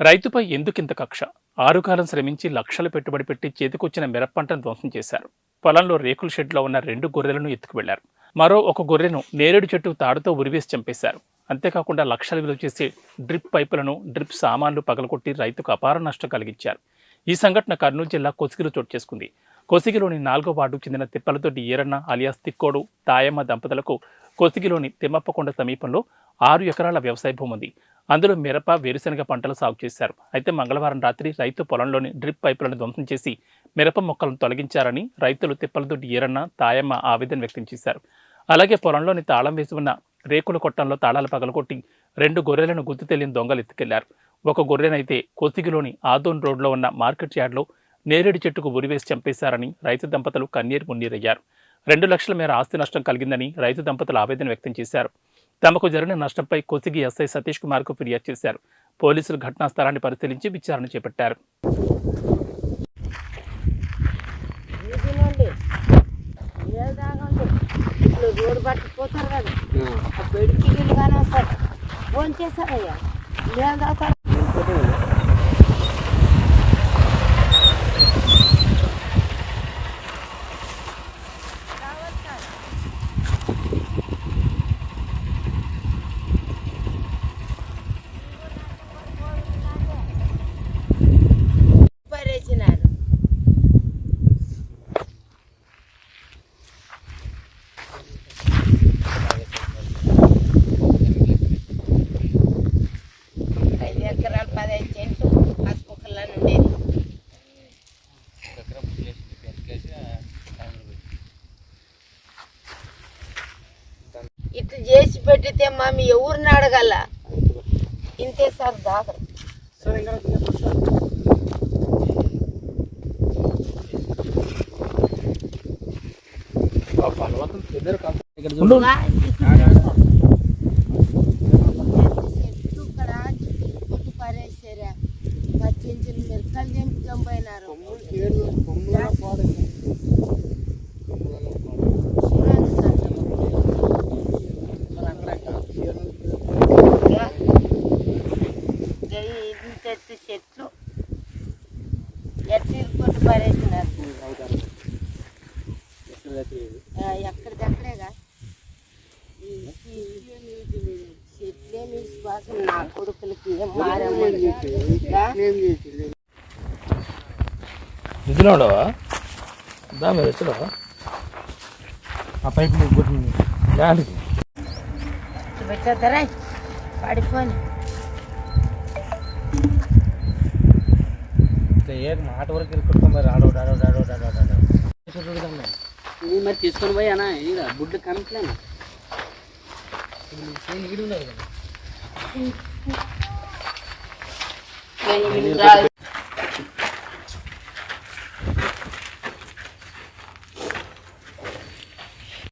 రైతుపై ఎందుకింత కక్ష? ఆరు కాలం శ్రమించి లక్షలు పెట్టుబడి పెట్టి చేతికొచ్చిన మిరప పంటను ధ్వంసం చేశారు. పొలంలో రేకుల షెడ్లో ఉన్న రెండు గొర్రెలను ఎత్తుకువెళ్ళారు. మరో ఒక గొర్రెను నేరేడు చెట్టు తాడుతో ఉరివేసి చంపేశారు. అంతేకాకుండా లక్షల విలువ చేసే డ్రిప్ పైపులను డ్రిప్ సామాన్లు పగలగొట్టి రైతుకు అపార నష్టం కలిగించారు. ఈ సంఘటన కర్నూలు జిల్లా కొసిగిలో చోటు చేసుకుంది. కొసిగిలోని నాలుగో వార్డుకు చెందిన తిప్పలతోటి ఈరన్న అలియాస్ తిక్కోడు తాయమ్మ దంపతులకు కొసిగిలోని తిమ్మప్పకొండ సమీపంలో ఆరు ఎకరాల వ్యవసాయ భూమి ఉంది. అందులో మిరప వేరుశనగ పంటలు సాగు చేశారు. అయితే మంగళవారం రాత్రి రైతు పొలంలోని డ్రిప్ పైపులను ధ్వంసం చేసి మిరప మొక్కలను తొలగించారని రైతులు తిప్పలదొడ్డి ఈరన్న తాయమ్మ ఆవేదన వ్యక్తం చేశారు. అలాగే పొలంలోని తాళం వేసి ఉన్న రేకుల కొట్టంలో తాళాలు పగలగొట్టి రెండు గొర్రెలను గుర్తు తెలియని దొంగలు ఎత్తుకెళ్ళారు. ఒక గొర్రెనైతే కొసిగిలోని ఆదోన్ రోడ్లో ఉన్న మార్కెట్ యార్డ్లో నేరేడు చెట్టుకు ఉరివేసి చంపేశారని రైతు దంపతులు కన్నీరు మున్నీరయ్యారు. రెండు లక్షల మేర ఆస్తి నష్టం కలిగిందని రైతు దంపతులు ఆవేదన వ్యక్తం చేశారు. తమకు జరిగిన నష్టంపై కొసిగి ఎస్ఐ సతీష్ కుమార్కు ఫిర్యాదు చేశారు. పోలీసులు ఘటనా స్థలాన్ని పరిశీలించి విచారణ చేపట్టారు. పట్టుకుపోతారు కదా ఇట్లా చేసి పెట్టితే మమ్మీ ఎవరిని అడగల? ఇంతే సార్ దాకా చెట్టు పారేసినారు ఎక్కడిదక్కడేగా నా కొడుకులకి ఏం మారమ్మ ఇందులో ఉండవా? దా మీరు వచ్చావా ఆ కొట్టింది దానికి. పెట్టేద్దరా పడిపోని ఇట్లా ఏ మాట వరకు ఇరుక్కుంటాం మరి ఆడో ఆడో ఆడో ఆడో ఆడో నువ్వు మరి తీసుకొని పోయి అన్న ఇది బుడ్డు కనట్లేనా ఈడు ఉన్నారు కదా?